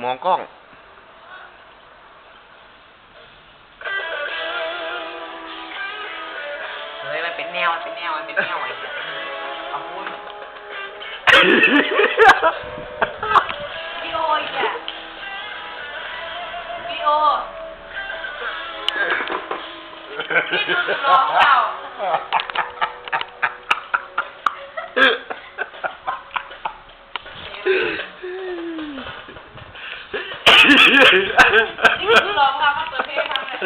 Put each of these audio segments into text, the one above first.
มองกล้อง เฮ้ยมันเป็นแนวมันเป็นแนวมันเป็นแนวไอ้เหี้ยเอาพูดพี่โออีกอะพี่โอพี่ดูสุดหล่อเปล่า นี่คือสุดหล่อเปล่ามาเปิดเพลงฟังเลย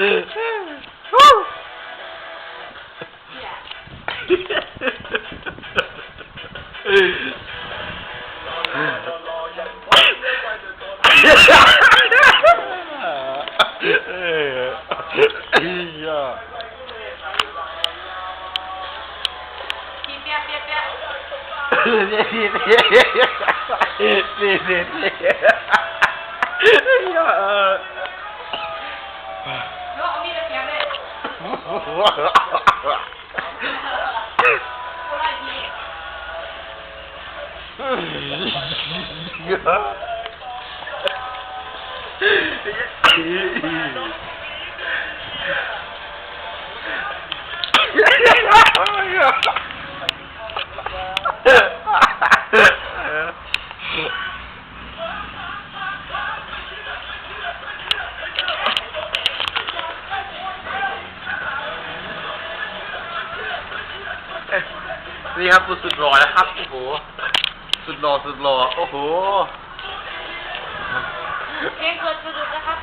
เนี่ย เอ้ยอีหยา พี่เปียกเปียกเปียก นี่นี่นี่นี่นี่นี่หยาเออ ลูกเอามีดมาเสีย Yeah. Dạ. นี่ครับสุดหล่อนะครับ โอ้โห สุดหล่อสุดหล่อโอ้โห เพลงเกิดสะดุดนะครับ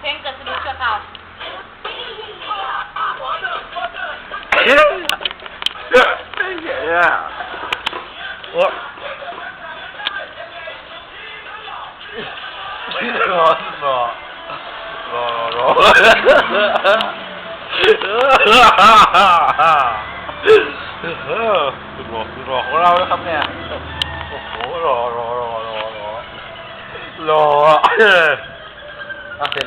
เพลงเกิดสะดุดชั่วคราว yeah. What? รอรอรอรอ เออสุดหล่อสุดหล่อของเรานะครับเนี่ย โอ้โหรอรอรอรอรอรออะเสร็จแล้ว